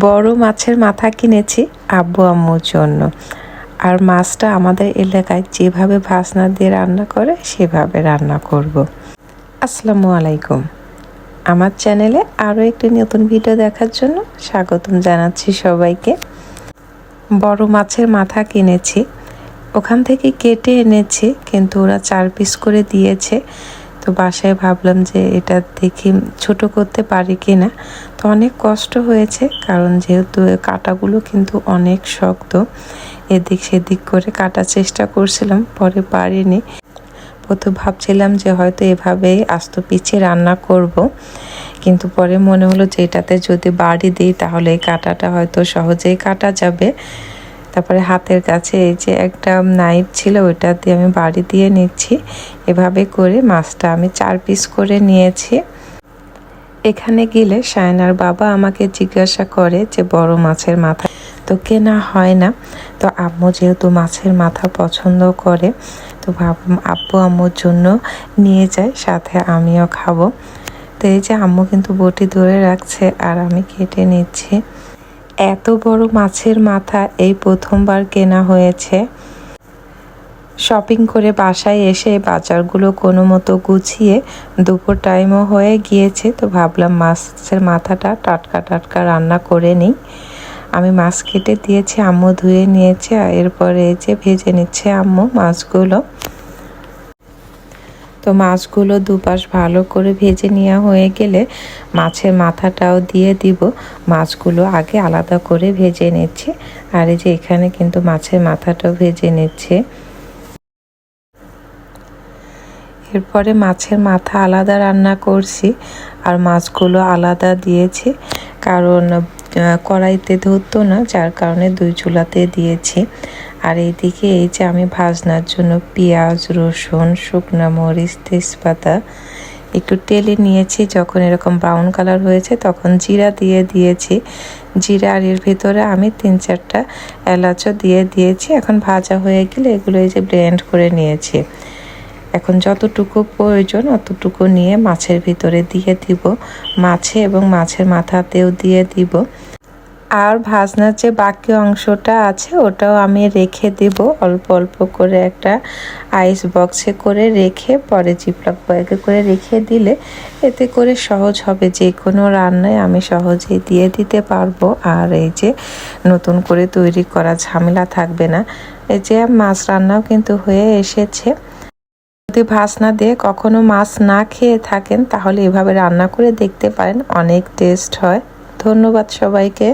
বড় মাছের মাথা কিনেছি আব্বু আম্মুর জন্য। আর মাছটা আমাদের এলাকায় যেভাবে ভাসনা দিয়ে রান্না করে, সেভাবে রান্না করব। আসসালামু আলাইকুম। আমার চ্যানেলে আরও একটি নতুন ভিডিও দেখার জন্য স্বাগতম জানাচ্ছি সবাইকে। বড় মাছের মাথা কিনেছি। ওখান থেকে কেটে এনেছি, কিন্তু ওরা চার পিস করে দিয়েছে। তো বাসায় ভাবলাম যে এটা দেখি ছোট করতে পারি কি না তো অনেক কষ্ট হয়েছে, কারণ যেহেতু কাটাগুলো কিন্তু অনেক শক্ত, এদিক সেদিক করে কাটার চেষ্টা করছিলাম, পরে পারিনি। প্রথম ভাবছিলাম যে হয়তো এভাবেই আস্ত পিছিয়ে রান্না করব, কিন্তু পরে মনে হলো যে এটাতে যদি বাড়ি দিই তাহলে এই কাটাটা হয়তো সহজেই কাটা যাবে। তারপরে হাতের কাছে এই যে একটা নাইফ ছিল ওইটা দিয়ে আমি বাড়ি দিয়ে নিচ্ছি। এভাবে করে মাছটা আমি চার পিস করে নিয়েছি। এখানে গেলে সায়নার বাবা আমাকে জিজ্ঞাসা করে যে বড় মাছের মাথা তো কেনা হয় না। তো আম্মু যেহেতু মাছের মাথা পছন্দ করে, তো ভাবলাম আব্বু আম্মুর জন্য নিয়ে যায় সাথে আমিও খাব। তো এই যে আম্মু কিন্তু বটি ধরে রাখছে আর আমি কেটে নিচ্ছি। এত বড় মাছের মাথা এই প্রথমবার কেনা হয়েছে। শপিং করে বাসায় এসে বাজারগুলো কোনো মতো গুছিয়ে দুপুর টাইমও হয়ে গিয়েছে, তো ভাবলাম মাছের মাথাটা টাটকা টাটকা রান্না করে নিই। আমি মাছ কেটে দিয়েছি, আম্মু ধুয়ে নিয়েছে, আর এরপরে যে ভেজে নিচ্ছে আম্মু মাছগুলো। তো মাছগুলো দুপাশ ভালো করে ভেজে নেওয়া হয়ে গেলে মাছের মাথাটাও দিয়ে দিব। মাছগুলো আগে আলাদা করে ভেজে নিচ্ছে। আর এই যে এখানে কিন্তু মাছের মাথাটাও ভেজে নিচ্ছে। এরপরে মাছের মাথা আলাদা রান্না করছি আর মাছগুলো আলাদা দিয়েছি। কারণ কড়াইতে ধরতো না, যার কারণে দুই চুলাতে দিয়েছি। আর এইদিকে এই যে আমি ভাজনার জন্য পেঁয়াজ, রসুন, শুকনো মরিচ, তেজপাতা একটু তেলে নিয়েছি। যখন এরকম ব্রাউন কালার হয়েছে তখন জিরা দিয়ে দিয়েছি। জিরা আর এর ভিতরে আমি তিন চারটা এলাচও দিয়ে দিয়েছি। এখন ভাজা হয়ে গেলে এগুলো এই যে ব্লেন্ড করে নিয়েছি। এখন যতটুকু প্রয়োজন অতটুকু নিয়ে মাছের ভিতরে দিয়ে দিব। মাছে এবং মাছের মাথাতেও দিয়ে দিব। আর ভাজনার যে বাকি অংশটা আছে, ওটাও আমি রেখে দেব। অল্প অল্প করে একটা আইস বক্সে করে রেখে, পরে জিপলক ব্যাগে করে রেখে দিলে এতে করে সহজ হবে। যে কোনো রান্নায় আমি সহজেই দিয়ে দিতে পারব। আর এই যে নতুন করে তৈরি করা ঝামেলা থাকবে না। এই যে মাছ রান্নাও কিন্তু হয়ে এসেছে। যদি ভাসনা দিয়ে কখনো মাছ না খেয়ে থাকেন, তাহলে এভাবে রান্না করে দেখতে পারেন। অনেক টেস্ট হয়। ধন্যবাদ সবাইকে।